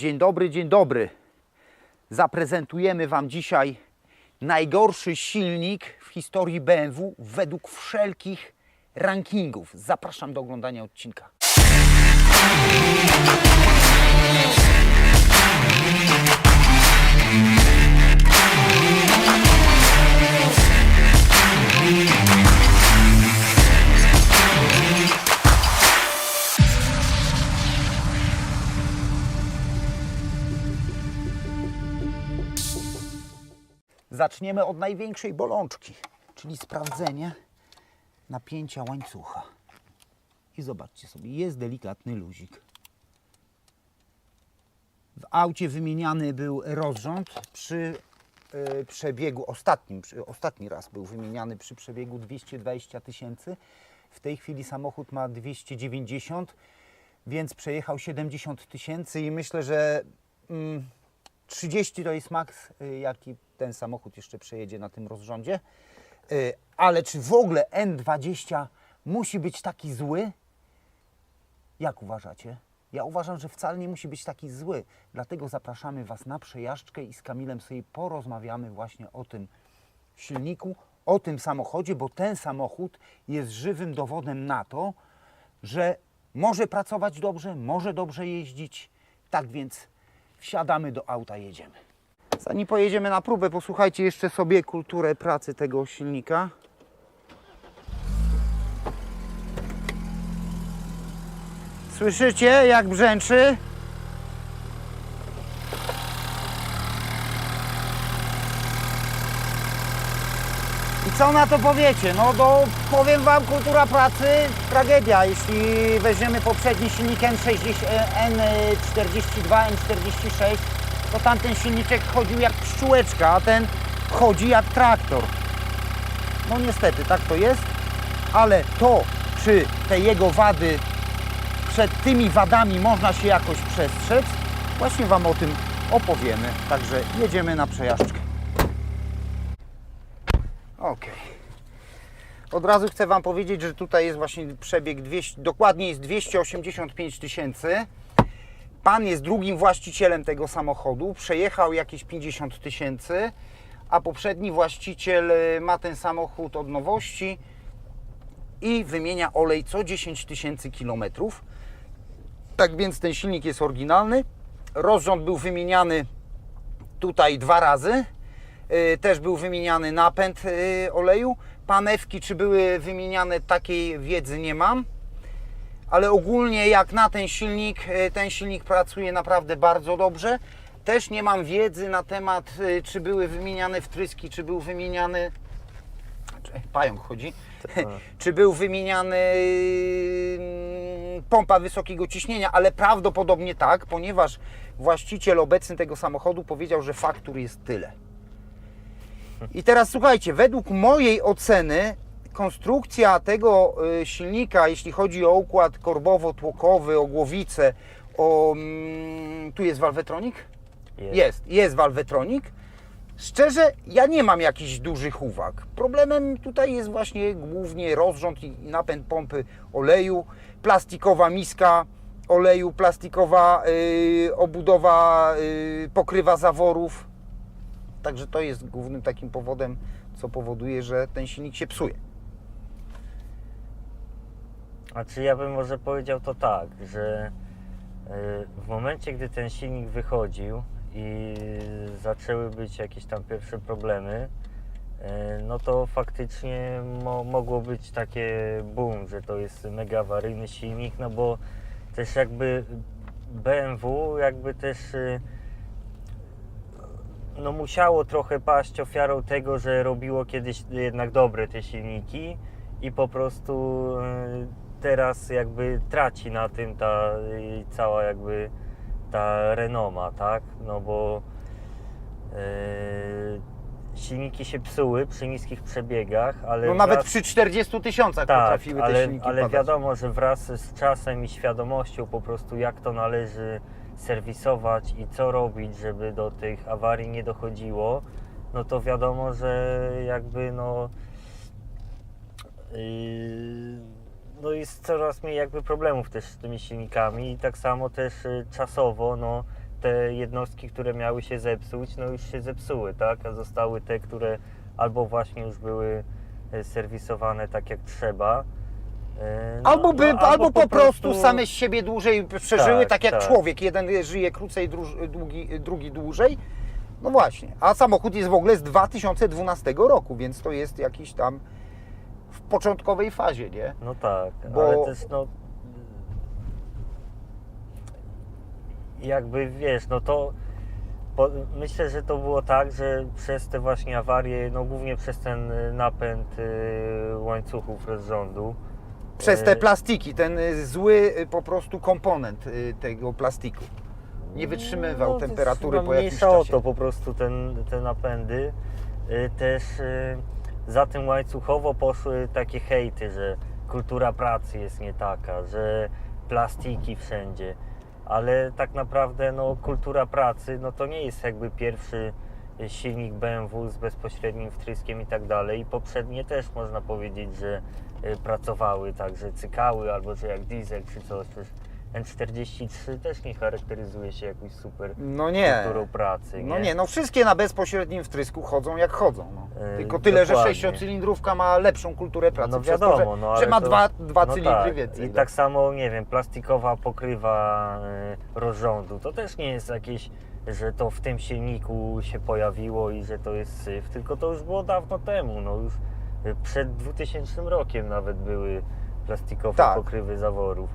Dzień dobry, dzień dobry. Zaprezentujemy Wam dzisiaj najgorszy silnik w historii BMW według wszelkich rankingów. Zapraszam do oglądania odcinka. Zaczniemy od największej bolączki, czyli sprawdzenie napięcia łańcucha. I zobaczcie sobie, jest delikatny luzik. W aucie wymieniany był rozrząd przy e, przebiegu ostatnim, przy, ostatni raz był wymieniany przy przebiegu 220 tysięcy. W tej chwili samochód ma 290, więc przejechał 70 tysięcy i myślę, że mm, 30 to jest maks, y, jaki ten samochód jeszcze przejedzie na tym rozrządzie. Y, Ale czy w ogóle N20 musi być taki zły? Jak uważacie? Ja uważam, że wcale nie musi być taki zły. Dlatego zapraszamy Was na przejażdżkę i z Kamilem sobie porozmawiamy właśnie o tym silniku, o tym samochodzie, bo ten samochód jest żywym dowodem na to, że może pracować dobrze, może dobrze jeździć. Tak więc wsiadamy do auta, jedziemy. Zanim pojedziemy na próbę, posłuchajcie jeszcze sobie kulturę pracy tego silnika. Słyszycie jak brzęczy? I co na to powiecie? No to powiem Wam, kultura pracy tragedia. Jeśli weźmiemy poprzedni silnik N60, N42, N46, to tamten silniczek chodził jak pszczółeczka, a ten chodzi jak traktor. No niestety, tak to jest, ale to, czy te jego wady, przed tymi wadami można się jakoś przestrzec, właśnie Wam o tym opowiemy. Także jedziemy na przejażdżkę. Okej. Od razu chcę Wam powiedzieć, że tutaj jest właśnie przebieg 200, dokładnie jest 285 tysięcy. Pan jest drugim właścicielem tego samochodu, przejechał jakieś 50 tysięcy, a poprzedni właściciel y, ma ten samochód od nowości i wymienia olej co 10 tysięcy kilometrów. Tak więc ten silnik jest oryginalny. Rozrząd był wymieniany tutaj dwa razy. Y, Też był wymieniany napęd y, oleju. Panewki, czy były wymieniane, takiej wiedzy nie mam. Ale ogólnie jak na ten silnik, y, ten silnik pracuje naprawdę bardzo dobrze. Też nie mam wiedzy na temat, y, czy były wymieniane wtryski, czy był wymieniany. Pająk chodzi. czy był wymieniany mm, pompa wysokiego ciśnienia, ale prawdopodobnie tak, ponieważ właściciel obecny tego samochodu powiedział, że faktur jest tyle. I teraz słuchajcie, według mojej oceny konstrukcja tego y, silnika, jeśli chodzi o układ korbowo-tłokowy, o głowicę, o, mm, tu jest walwetronik? Jest. Jest, jest walwetronik. Szczerze, ja nie mam jakichś dużych uwag. Problemem tutaj jest właśnie głównie rozrząd i napęd pompy oleju, plastikowa miska oleju, plastikowa y, obudowa y, pokrywa zaworów. Także to jest głównym takim powodem, co powoduje, że ten silnik się psuje. A czy ja bym może powiedział to tak, że y, w momencie, gdy ten silnik wychodził i zaczęły być jakieś tam pierwsze problemy, y, no to faktycznie mo, mogło być takie boom, że to jest mega awaryjny silnik, no bo też jakby BMW jakby też y, no musiało trochę paść ofiarą tego, że robiło kiedyś jednak dobre te silniki i po prostu teraz jakby traci na tym ta y, cała jakby ta renoma, tak? No bo y, silniki się psuły przy niskich przebiegach, ale No nawet wraz- przy 40 tysiącach tak, potrafiły te ale, silniki ale padać. wiadomo, że wraz z czasem i świadomością po prostu jak to należy serwisować i co robić, żeby do tych awarii nie dochodziło, no to wiadomo, że jakby no yy, no jest coraz mniej jakby problemów też z tymi silnikami i tak samo też y, czasowo no te jednostki, które miały się zepsuć, no już się zepsuły, tak, a zostały te, które albo właśnie już były y, serwisowane tak jak trzeba. y, no- Albo, by, no, albo, po prostu, same z siebie dłużej przeżyły, tak, Tak, jak tak. człowiek. Jeden żyje krócej, drugi dłużej. No właśnie. A samochód jest w ogóle z 2012 roku, więc to jest jakiś tam w początkowej fazie, nie? No tak, Bo- ale też no jakby wiesz, no to myślę, że to było tak, że przez te właśnie awarie, no głównie przez ten y, napęd y, łańcuchów rozrządu. Przez te y, plastiki, ten zły po prostu komponent tego plastiku. Nie wytrzymywał no, temperatury po jakimś mniejsza o czasie. to po prostu ten, te napędy. Też za tym łańcuchowo poszły takie hejty, że kultura pracy jest nie taka, że plastiki wszędzie. Ale tak naprawdę no, kultura pracy no, to nie jest jakby pierwszy silnik BMW z bezpośrednim wtryskiem i tak dalej. I poprzednie też można powiedzieć, że y, pracowały tak, że cykały albo że jak diesel czy coś. Przecież N43 też nie charakteryzuje się jakąś super No nie. kulturą pracy. No nie, no wszystkie na bezpośrednim wtrysku chodzą jak chodzą. No. Yy, Tylko tyle, że dokładnie. sześciocylindrówka ma lepszą kulturę pracy. No wiadomo, to, że, no, że ma to- dwa, dwa no cylindry tak. więcej. I no. tak samo, nie wiem, plastikowa pokrywa y, rozrządu. To też nie jest jakieś, że to w tym silniku się pojawiło i że to jest syf, tylko to już było dawno temu. No już y, przed 2000 rokiem nawet były plastikowe Tak. pokrywy zaworów.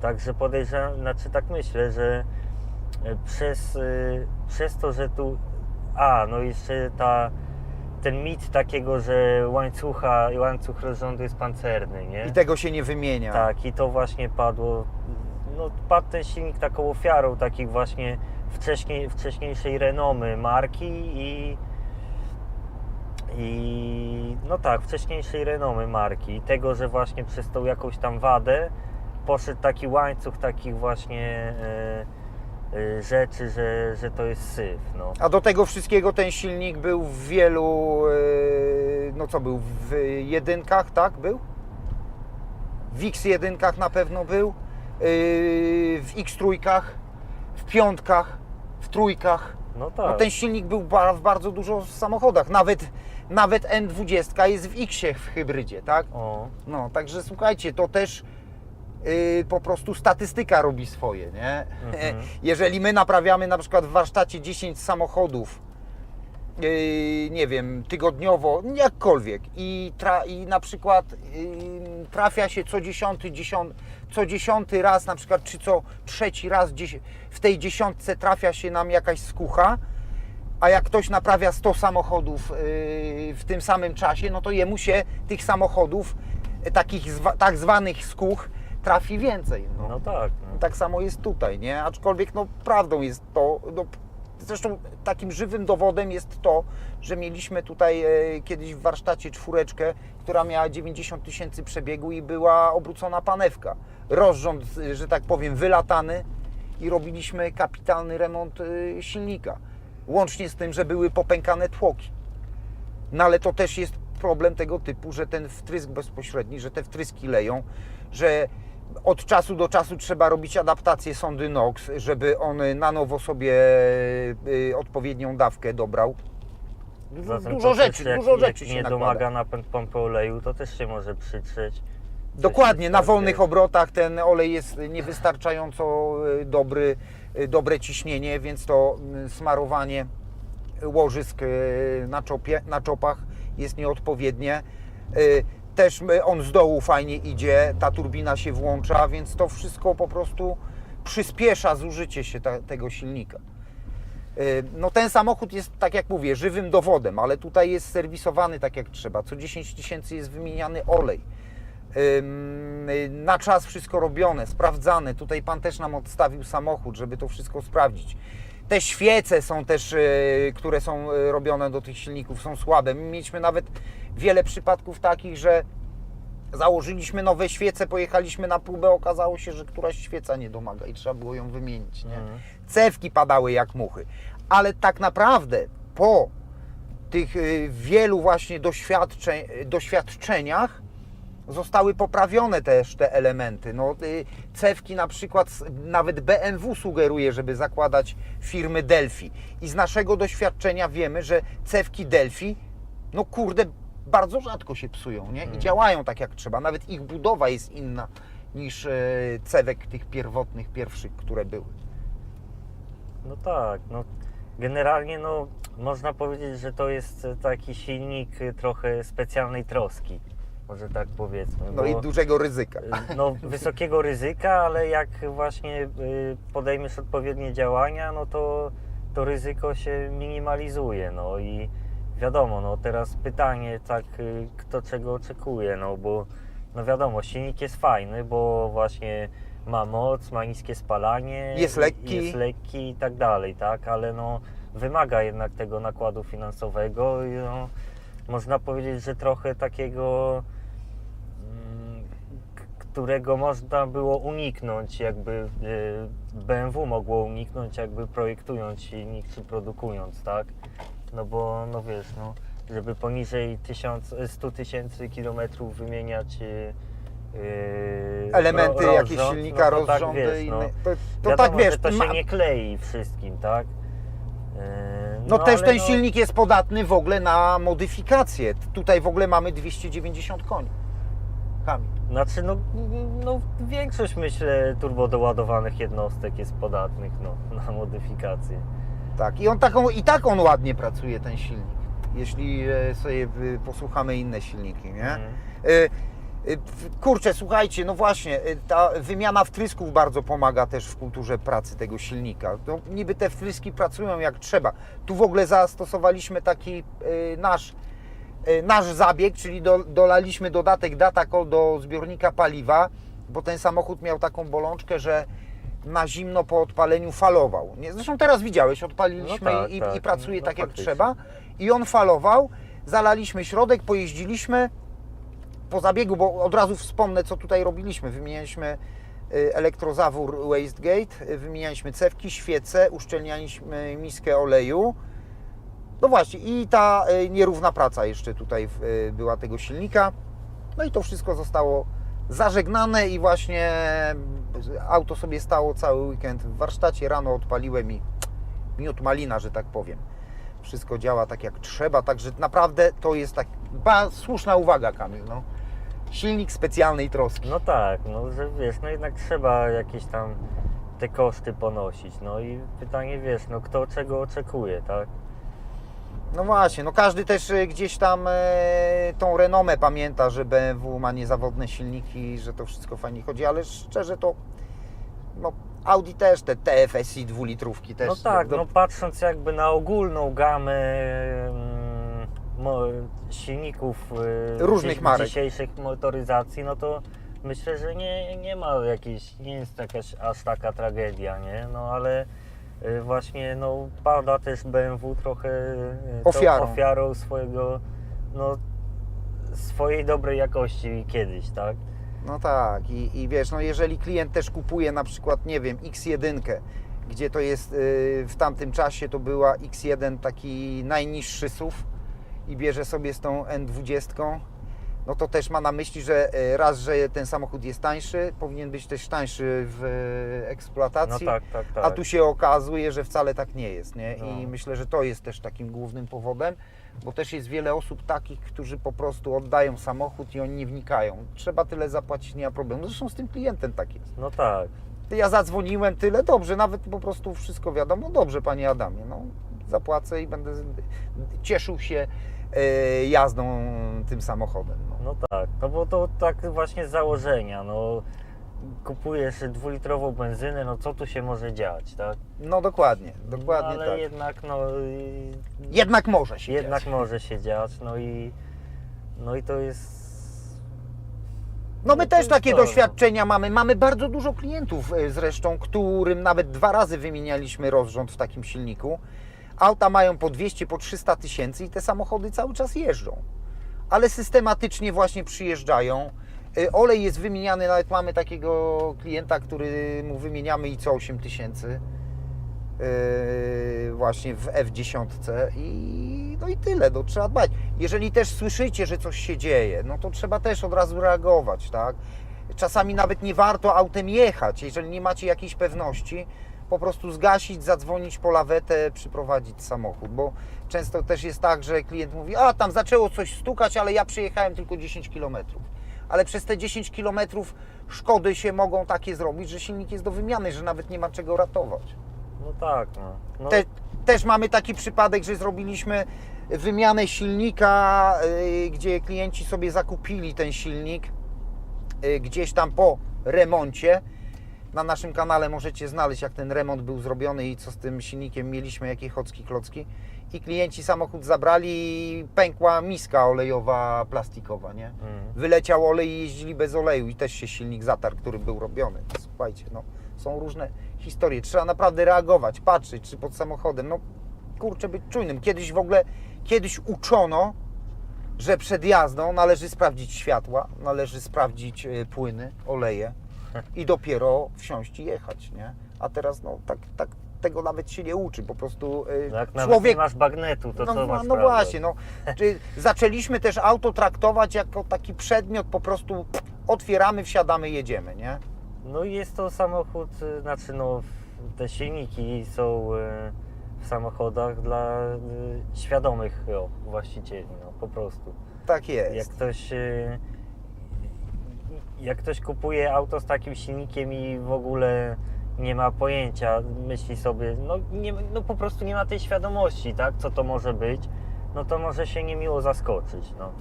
Także podejrzewam, znaczy tak myślę, że y, przez, y, przez to, że tu. A, no jeszcze ta. Ten mit takiego, że łańcucha, łańcuch rozrządu jest pancerny, nie? I tego się nie wymienia. Tak, i to właśnie padło. No, padł ten silnik taką ofiarą takich właśnie wcześniej, wcześniejszej renomy marki i. I no tak, wcześniejszej renomy marki. I tego, że właśnie przez tą jakąś tam wadę poszedł taki łańcuch takich właśnie e, e, rzeczy, że, że to jest syf. No. A do tego wszystkiego ten silnik był w wielu, e, no co był, w jedynkach, tak był? W X jedynkach na pewno był, w X trójkach, w piątkach, w trójkach. No tak. No ten silnik był w bardzo dużo samochodach, nawet, nawet N20 jest w X-ie w hybrydzie, tak? O, No, także słuchajcie, to też yy, po prostu statystyka robi swoje, nie? Mhm. Jeżeli my naprawiamy na przykład w warsztacie 10 samochodów, yy, nie wiem, tygodniowo, jakkolwiek i, tra, i na przykład yy, trafia się co dziesiąty, dziesiąt, co dziesiąty raz, na przykład czy co trzeci raz w tej dziesiątce trafia się nam jakaś skucha, a jak ktoś naprawia 100 samochodów yy, w tym samym czasie, no to jemu się tych samochodów, takich zwa, tak zwanych skuch, trafi więcej. No. no tak. No. Tak samo jest tutaj, nie? Aczkolwiek no, prawdą jest to, no, zresztą takim żywym dowodem jest to, że mieliśmy tutaj e, kiedyś w warsztacie czwóreczkę, która miała 90 tysięcy przebiegu i była obrócona panewka. Rozrząd, e, że tak powiem, wylatany i robiliśmy kapitalny remont e, silnika. Łącznie z tym, że były popękane tłoki. No ale to też jest problem tego typu, że ten wtrysk bezpośredni, że te wtryski leją, że od czasu do czasu trzeba robić adaptację sondy NOx, żeby on na nowo sobie y, odpowiednią dawkę dobrał. Dużo, Zatem dużo rzeczy, jak, dużo jak rzeczy się nie nakłada. domaga napęd pompy oleju, to też się może przytrzeć. Dokładnie, na wolnych obrotach ten olej jest niewystarczająco y, dobry, y, dobre ciśnienie, więc to y, smarowanie łożysk y, na, czopie, na czopach jest nieodpowiednie. Też y, on z dołu fajnie idzie, ta turbina się włącza, więc to wszystko po prostu przyspiesza zużycie się ta, tego silnika. Y, No ten samochód jest, tak jak mówię, żywym dowodem, ale tutaj jest serwisowany tak jak trzeba. Co 10 tysięcy jest wymieniany olej. Y, Na czas wszystko robione, sprawdzane. Tutaj pan też nam odstawił samochód, żeby to wszystko sprawdzić. Te świece są też, e, które są e, robione do tych silników, są słabe. My mieliśmy nawet wiele przypadków takich, że założyliśmy nowe świece, pojechaliśmy na próbę, okazało się, że któraś świeca nie domaga i trzeba było ją wymienić. Nie? Mhm. Cewki padały jak muchy. Ale tak naprawdę po tych y, wielu właśnie doświadczeniach zostały poprawione też te elementy. No, y, cewki na przykład, nawet BMW sugeruje, żeby zakładać firmy Delphi. I z naszego doświadczenia wiemy, że cewki Delphi, no kurde, bardzo rzadko się psują, nie? I działają tak jak trzeba. Nawet ich budowa jest inna niż e, cewek tych pierwotnych, pierwszych, które były. No tak, no generalnie no można powiedzieć, że to jest taki silnik trochę specjalnej troski, może tak powiedzmy. No i bo, dużego ryzyka. y, no, wysokiego ryzyka, ale jak właśnie y, podejmiesz odpowiednie działania, no to to ryzyko się minimalizuje, no i wiadomo, no teraz pytanie tak, y, kto czego oczekuje, no bo no wiadomo, silnik jest fajny, bo właśnie ma moc, ma niskie spalanie, Jest lekki. jest lekki i tak dalej, tak, ale no wymaga jednak tego nakładu finansowego i no, można powiedzieć, że trochę takiego którego można było uniknąć, jakby y, BMW mogło uniknąć, jakby projektując silnik czy produkując, tak? No bo, no wiesz, no, żeby poniżej 1000, 100 tysięcy kilometrów wymieniać y, y, Elementy ro- rozrząd, silnika, no to tak, rozrządy wiesz, i no. To, to wiadomo, tak wiesz, to się nie klei wszystkim, tak? Yy, no, też ale ten no- silnik jest podatny w ogóle na modyfikację. Tutaj w ogóle mamy 290 koni. Kamil. Znaczy, no, no większość myślę turbodoładowanych jednostek jest podatnych no, na modyfikację. Tak, i on taką, i tak on ładnie pracuje, ten silnik. Jeśli e, sobie posłuchamy inne silniki, nie? Mhm. Y, w- Kurczę, słuchajcie, no właśnie, ta wymiana wtrysków bardzo pomaga też w kulturze pracy tego silnika. No, niby te wtryski pracują jak trzeba. Tu w ogóle zastosowaliśmy taki nasz, nasz zabieg, czyli do, dolaliśmy dodatek Datacol do zbiornika paliwa, bo ten samochód miał taką bolączkę, że na zimno po odpaleniu falował. Zresztą teraz widziałeś, odpaliliśmy No tak, i, i tak. pracuje No tak jak faktycznie. trzeba. I on falował, zalaliśmy środek, pojeździliśmy, po zabiegu, bo od razu wspomnę, co tutaj robiliśmy. Wymienialiśmy y, elektrozawór wastegate, y, wymienialiśmy cewki, świece, uszczelnialiśmy miskę oleju. No właśnie, i ta y, nierówna praca jeszcze tutaj y, była tego silnika. No i to wszystko zostało zażegnane i właśnie y, auto sobie stało cały weekend w warsztacie. Rano odpaliłem i miód malina, że tak powiem. Wszystko działa tak jak trzeba, także naprawdę to jest tak ba, słuszna uwaga, Kamil. No. Silnik specjalnej troski. No tak, no że wiesz, no jednak trzeba jakieś tam te koszty ponosić. No i pytanie, wiesz, no kto czego oczekuje, tak? No właśnie, no każdy też y, gdzieś tam e, tą renomę pamięta, że BMW ma niezawodne silniki, że to wszystko fajnie chodzi, ale szczerze to no, Audi też te TFSI dwulitrówki też. No tak, do- no patrząc jakby na ogólną gamę mm, silników y, Różnych marek. dzisiejszych motoryzacji, no to myślę, że nie, nie ma jakiejś, nie jest jakaś aż taka tragedia, nie? No ale y, właśnie no pada też BMW trochę y, Ofiarą. ofiarą swojego, no swojej dobrej jakości kiedyś, tak? No tak, i, i wiesz, no jeżeli klient też kupuje na przykład, nie wiem, X1, gdzie to jest y, w tamtym czasie to była X1 taki najniższy SUV i bierze sobie z tą N20, no to też ma na myśli, że y, raz, że ten samochód jest tańszy, powinien być też tańszy w No eksploatacji. tak, tak, tak. A tu się okazuje, że wcale tak nie jest, nie? I No. myślę, że to jest też takim głównym powodem, bo też jest wiele osób takich, którzy po prostu oddają samochód i oni nie wnikają. Trzeba tyle zapłacić, nie ma problemu. Zresztą z tym klientem tak jest. No tak. Ja zadzwoniłem tyle, dobrze, nawet po prostu wszystko wiadomo, dobrze Panie Adamie, no zapłacę i będę cieszył się e, jazdą tym samochodem. No. No tak, no bo to tak właśnie z założenia, no kupujesz dwulitrową benzynę, no co tu się może dziać, tak? no dokładnie, dokładnie no, ale tak. jednak no Jednak może się jednak dziać. może się dziać, no i no i to jest No my No też takie to, no. doświadczenia mamy. Mamy bardzo dużo klientów e, zresztą, którym nawet dwa razy wymienialiśmy rozrząd w takim silniku. Auta mają po 200, po 300 tysięcy i te samochody cały czas jeżdżą. Ale systematycznie właśnie przyjeżdżają. E, Olej jest wymieniany, nawet mamy takiego klienta, który mu wymieniamy i co 8 tysięcy. Yy, właśnie w F10 i no i tyle, no, trzeba dbać. Jeżeli też słyszycie, że coś się dzieje, no to trzeba też od razu reagować, tak? Czasami nawet nie warto autem jechać, jeżeli nie macie jakiejś pewności, po prostu zgasić, zadzwonić po lawetę, przyprowadzić samochód, bo często też jest tak, że klient mówi, a tam zaczęło coś stukać, ale ja przyjechałem tylko 10 km. Ale przez te 10 km szkody się mogą takie zrobić, że silnik jest do wymiany, że nawet nie ma czego ratować. No tak, no. no Te, też mamy taki przypadek, że zrobiliśmy wymianę silnika, y, gdzie klienci sobie zakupili ten silnik y, gdzieś tam po remoncie. Na naszym kanale możecie znaleźć, jak ten remont był zrobiony i co z tym silnikiem mieliśmy, jakie chocki, klocki. I klienci samochód zabrali i pękła miska olejowa, plastikowa, nie? Mm. Wyleciał olej i jeździli bez oleju i też się silnik zatarł, który był robiony. Słuchajcie, no, są różne historie. Trzeba naprawdę reagować, patrzeć, czy pod samochodem. No, kurczę, być czujnym. Kiedyś w ogóle, kiedyś uczono, że przed jazdą należy sprawdzić światła, należy sprawdzić e, płyny, oleje i dopiero wsiąść i jechać, nie? A teraz, no, tak, tak tego nawet się nie uczy. Po prostu No Jak człowiek masz bagnetu, to no, co no, masz no sprawdzać? właśnie, no. Czy zaczęliśmy też auto traktować jako taki przedmiot, po prostu otwieramy, wsiadamy, jedziemy, nie? No i jest to samochód, y, znaczy no te silniki są y, w samochodach dla y, świadomych właścicieli, no po prostu. Tak jest. Jak ktoś, y, jak ktoś kupuje auto z takim silnikiem i w ogóle nie ma pojęcia, myśli sobie, no, nie, no po prostu nie ma tej świadomości, tak, co to może być, no to może się niemiło zaskoczyć, no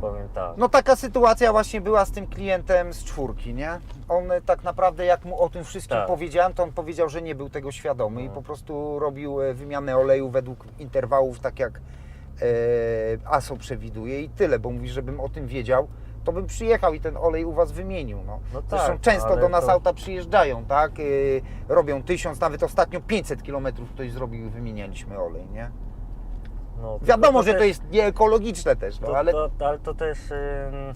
powiem tak. No taka sytuacja właśnie była z tym klientem z czwórki, nie? On tak naprawdę jak mu o tym wszystkim Tak. powiedziałem, to on powiedział, że nie był tego świadomy i No. po prostu robił e, wymianę oleju według interwałów, tak jak e, ASO przewiduje i tyle, bo mówi, żebym o tym wiedział, to bym przyjechał i ten olej u Was wymienił, no. No Zresztą tak, często ale do nas to- auta przyjeżdżają, tak? Yy, robią tysiąc, nawet ostatnio 500 km ktoś zrobił i wymienialiśmy olej, nie? No, Wiadomo, że to jest nieekologiczne też, no To, ale to, ale to też ym,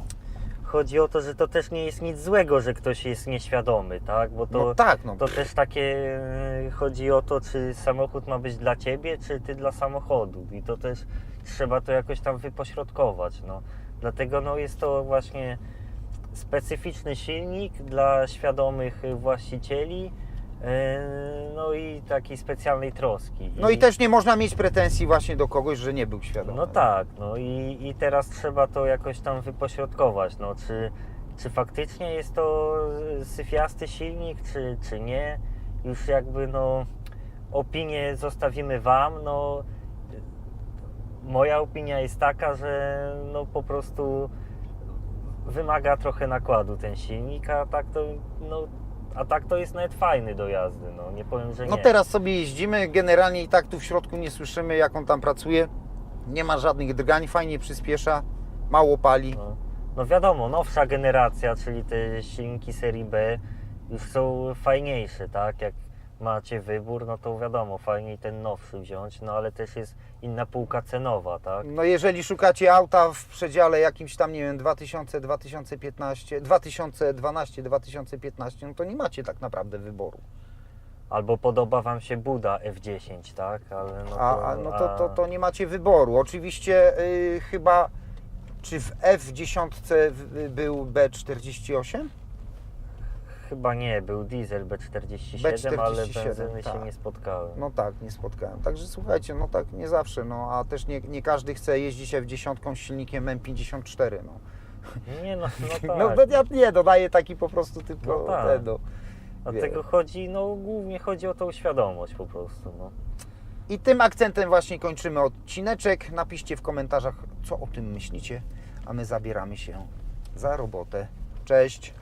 chodzi o to, że to też nie jest nic złego, że ktoś jest nieświadomy, tak? Bo to, no tak, no. to też takie y, chodzi o to, czy samochód ma być dla ciebie, czy ty dla samochodu. I to też trzeba to jakoś tam wypośrodkować. No. Dlatego no, jest to właśnie specyficzny silnik dla świadomych właścicieli. yy, No i takiej specjalnej troski. No i też nie można mieć pretensji właśnie do kogoś, że nie był świadomy. No tak, no i, i teraz trzeba to jakoś tam wypośrodkować, no czy, czy faktycznie jest to syfiasty silnik, czy, czy nie. Już jakby no opinię zostawimy Wam, no moja opinia jest taka, że no po prostu wymaga trochę nakładu ten silnik, a tak to no a tak to jest nawet fajny do jazdy, no nie powiem, że nie. No teraz sobie jeździmy, generalnie i tak tu w środku nie słyszymy jak on tam pracuje. Nie ma żadnych drgań, fajnie przyspiesza, mało pali. No, no wiadomo, nowsza generacja, czyli te silniki serii B już są fajniejsze, tak? Jak macie wybór, no to wiadomo, fajniej ten nowszy wziąć, no ale też jest inna półka cenowa, tak? No jeżeli szukacie auta w przedziale jakimś tam, nie wiem, 2000, 2015, 2012, 2015, no to nie macie tak naprawdę wyboru. Albo podoba Wam się Buda F10, tak? Ale no to, A, a no to, to, to nie macie wyboru. Oczywiście y, chyba, czy w F10 w- był B48? Chyba nie, był diesel B47, B47, ale benzyny się tak. nie spotkałem. No tak, nie spotkałem. Także słuchajcie, no tak nie zawsze, no a też nie, nie każdy chce jeździć F10 z silnikiem M54, no. Nie no, no tak. No bo ja nie, dodaję taki po prostu tylko No tak. ten, no. Dlatego chodzi, no głównie chodzi o tą świadomość po prostu, no. I tym akcentem właśnie kończymy odcineczek. Napiszcie w komentarzach, co o tym myślicie, a my zabieramy się za robotę. Cześć!